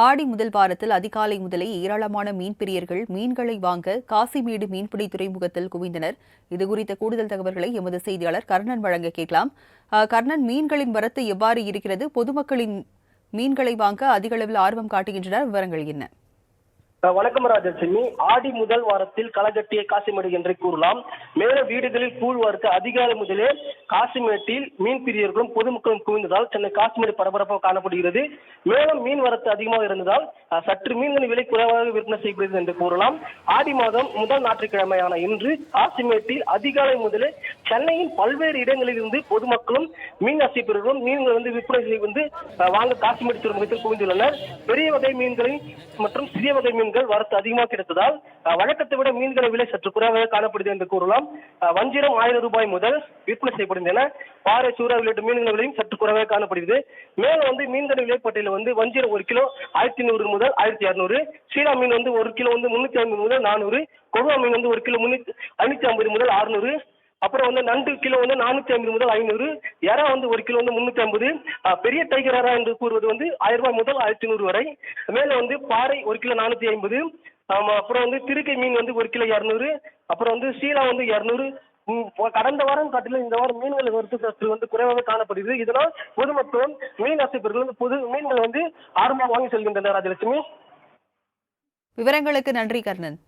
ஆடி முதல் வாரத்தில் அதிகாலை முதலே ஏராளமான மீன்பிரியர்கள் மீன்களை வாங்க காசிமேடு மீன்பிடி துறைமுகத்தில் குவிந்தனர். இதுகுறித்த கூடுதல் தகவல்களை எமது செய்தியாளர் கர்ணன் வழங்க கேட்கலாம். கர்ணன் மீன்களின் வரத்து எவ்வாறு இருக்கிறது? பொதுமக்களின் மீன்களை வாங்க அதிக அளவில் ஆர்வம் காட்டுகின்றனர். விவரங்கள் என்ன? வணக்கம் ராஜலட்சுமி. ஆடி முதல் வாரத்தில் களகட்டிய காசிமடு என்று கூறலாம். மேலும் வீடுகளில் கூழ் வார்த்து அதிகாலை முதலே காசிமேட்டில் மீன் பிரியர்களும் பொதுமக்களும் குவிந்ததால் சென்னை காசிமேடு பரபரப்பாக காணப்படுகிறது. மேலும் மீன் வரத்து அதிகமாக இருந்ததால் சற்று மீன்களின் விலை குறைவாக விற்பனை செய்யப்படுகிறது என்று கூறலாம். ஆடி மாதம் முதல் ஞாயிற்றுக்கிழமையான இன்று காசிமேட்டில் அதிகாலை முதலே சென்னையின் பல்வேறு இடங்களில் இருந்து பொதுமக்களும் மீன் அசைப்பவர்களும் மீன்கள் வந்து விற்பனை செய்து வந்து வாங்க காசிமேடு துறைமுகத்தில் குவிந்துள்ளனர். பெரிய வகை மீன்களை மற்றும் சிறிய வகை மீன்கள் வரத்து அதிகமாக கிடைத்ததால் வழக்கத்தை விட மீன்களை விலை சற்று குறைவாக காணப்படுகிறது என்று கூறலாம். வஞ்சிரம் ஆயிரம் ரூபாய் முதல் விற்பனை செய்யப்படுகின்றன. பாறை சூறா உள்ளிட்ட மீன்கள் விலையும் சற்று குறைவாக காணப்படுகிறது. மேலும் வந்து மீன்களின் விலைப்பட்டியல வந்து வஞ்சிரம் ஒரு கிலோ ஆயிரத்தி நூறு முதல் ஆயிரத்தி இரநூறு சீலா மீன் வந்து ஒரு கிலோ வந்து முன்னூத்தி ஐம்பது முதல் நானூறு. கொடுவா மீன் வந்து ஒரு கிலோ முன்னூத்தி ஐநூத்தி ஐம்பது முதல் அறுநூறு. அப்புறம் வந்து நண்டு கிலோ வந்து நானூத்தி ஐம்பது முதல் ஐநூறு. எறா வந்து ஒரு கிலோ வந்து முன்னூத்தி ஐம்பது. பெரிய டைகர் எறா என்று கூறுவது வந்து ஆயிரம் ரூபாய் முதல் ஆயிரத்தி நூறு வரை. மேலே வந்து பாறை ஒரு கிலோ நானூத்தி ஐம்பது. அப்புறம் வந்து திருக்கை மீன் வந்து ஒரு கிலோ இரநூறு அப்புறம் வந்து சீலா வந்து இரநூறு கடந்த வாரம் காட்டிலும் இந்த வாரம் மீன்கள் வரத்து சற்று வந்து குறைவாக காணப்படுகிறது. இதனால் பொதுமக்களும் மீன் அசைப்பர்கள் வந்து புது மீன்கள் வந்து ஆர்வமாக வாங்கி செல்கின்றனர் ராஜலட்சுமி. விவரங்களுக்கு நன்றி கர்ணன்.